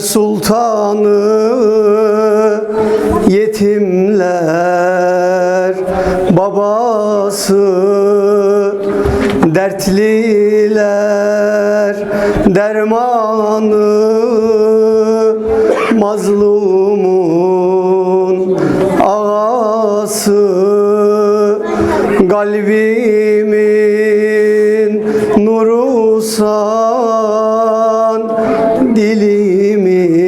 Sultanı yetimler babası dertliler dermanı mazlumun ağası kalbimin nurusan dilimin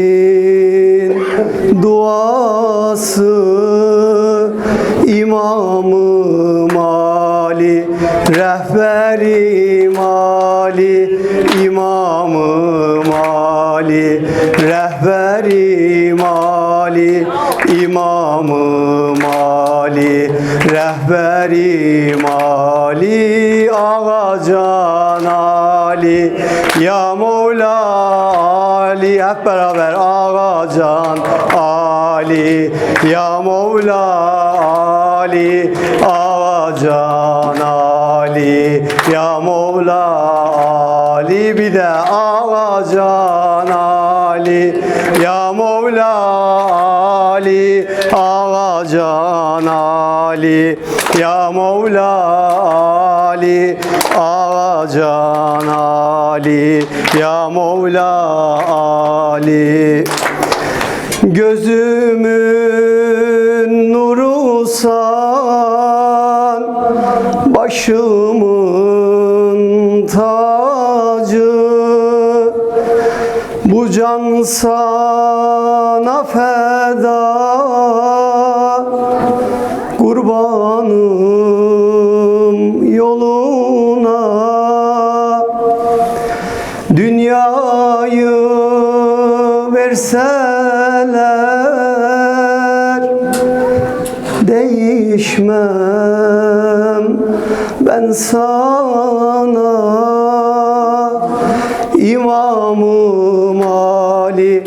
duası imamım Ali rehberim Ali imamım Ali rehberim Ali imamım rehberim Ali Ağacan Ali. Ya Mevla Ali hep beraber Ağacan Ali. Ya Mevla Ali Ağacan Ali. Ya Mevla Ali Ya Mevla Ali Ağacan Ali Ya Mevla Ali Gözümün nurusan Başımın tacı. Bu can sana verseler Değişmem ben sana. İmamım Ali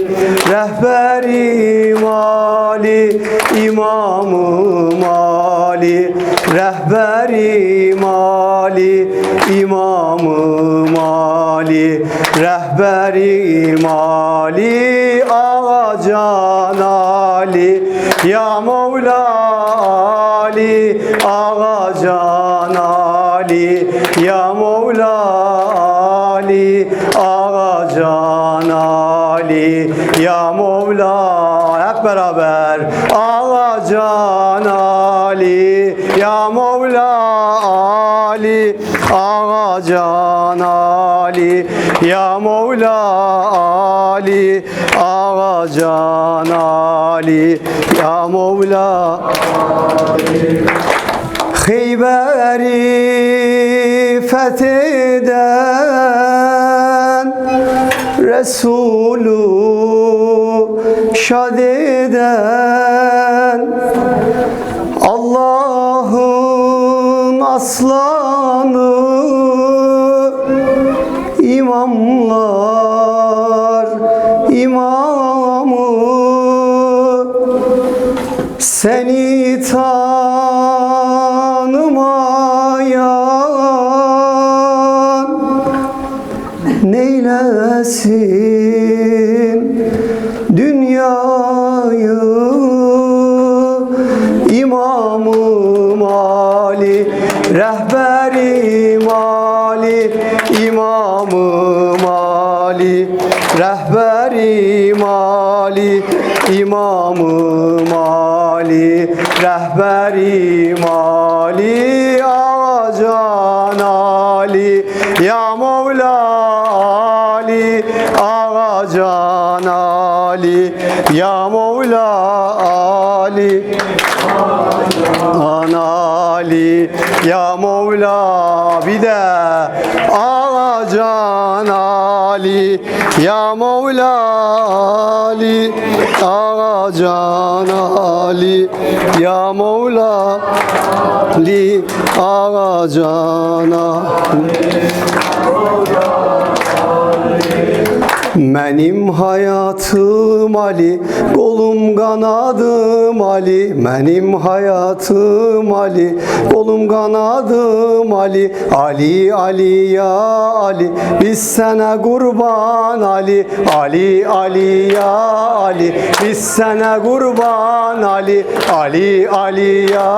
Rehberim Ali İmamım Ali Rehberim Ali İmamım Ali Rehberim Ali Ağacan Ali Ya Mevla Ali Ağacan Ali Ya Mevla Ali Ya Mevla Ali Ağacan Ali. Ya Mevla Ali Ağacan Ali. Ya Mevla Heyber'i fetheden Resulü şad eden aslanı imamlar imamı. Seni tanımayan neylesin İmamım Ali Rehberim Ali Ağacan Ali. Ya Mevla Ali Ağacan Ali. Ya Mevla Ali Ali. Ya Mevla bir de Ağacan Ali Ya Mevla Ali Ağacan Ali. Ya Mevla Ali Ağacan Ali Benim hayatım Ali, kolum kanadım Ali. Benim hayatım Ali, kolum kanadım Ali. Ali, Ali ya Ali, biz sana kurban Ali. Ali, Ali ya Ali, biz sana kurban Ali. Ali, Ali ya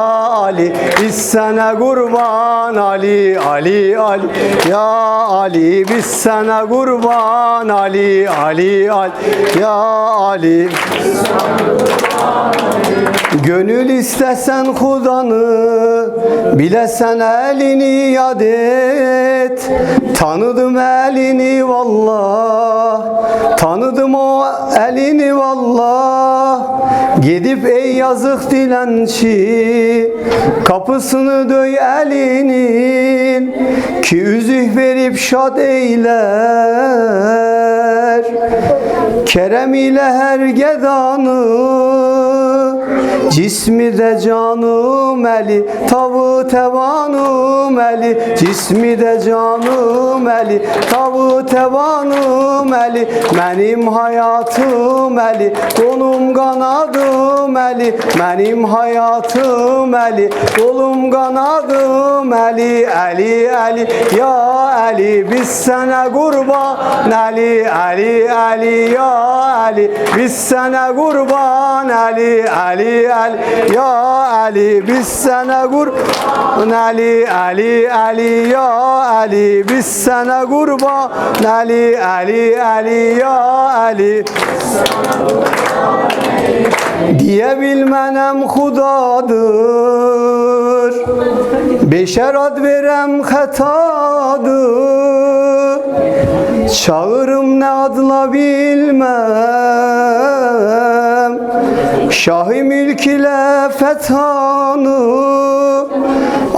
Ali, biz sana kurban Ali. Ali, Ali ya Ali, biz sana kurban Ali. Ali, Ali ya Ali. Gönül istesen hudanı Bilesen elini yad et Tanıdım elini vallah Tanıdım o elini vallah Gidip ey yazık dilençi Kapısını döy elinin Ki üzüh verip şad eyler. Kerem ile her gedanı Cismi de canım eli Tavu tevanım eli. Cismi de canım eli Tavu tevanım eli. Benim hayatım eli Kolum kanadım eli. Benim hayatım eli Kolum kanadım eli. Eli eli ya Ali Biz sana kurban Ali Ali Ali ya Ali Biz sana kurban Ali Ali Ali ya Ali Biz sana kurban. Ali Ali Ali ya Ali Biz sana kurban. Ali Ali Ali ya Ali. Diyebilmenem hudadır Beşer ad verem hatadır Çağırım ne adla bilmem Mülk ile fethanı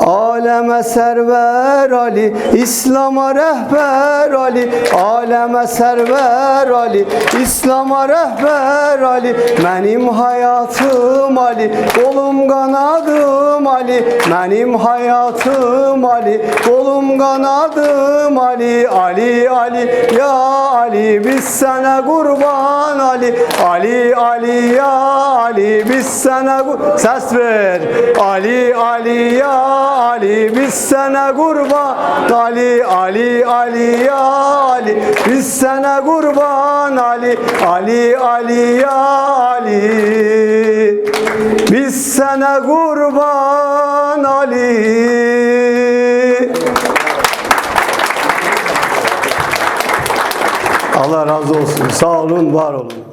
Aleme server Ali İslam'a rehber Ali. Aleme server Ali İslam'a rehber Ali. Benim hayatım Ali Kolum kanadım Ali. Benim hayatım Ali Kolum kanadım Ali. Ali Ali ya Ali Biz sana kurban Ali. Ali Ali ya Ali Biz sana Ses ver. Ali Ali ya Ali Biz sana kurban Ali Ali Ali ya Ali Biz sana kurban Ali Ali Ali ya Ali Biz sana kurban Ali Allah razı olsun. Sağ olun, var olun.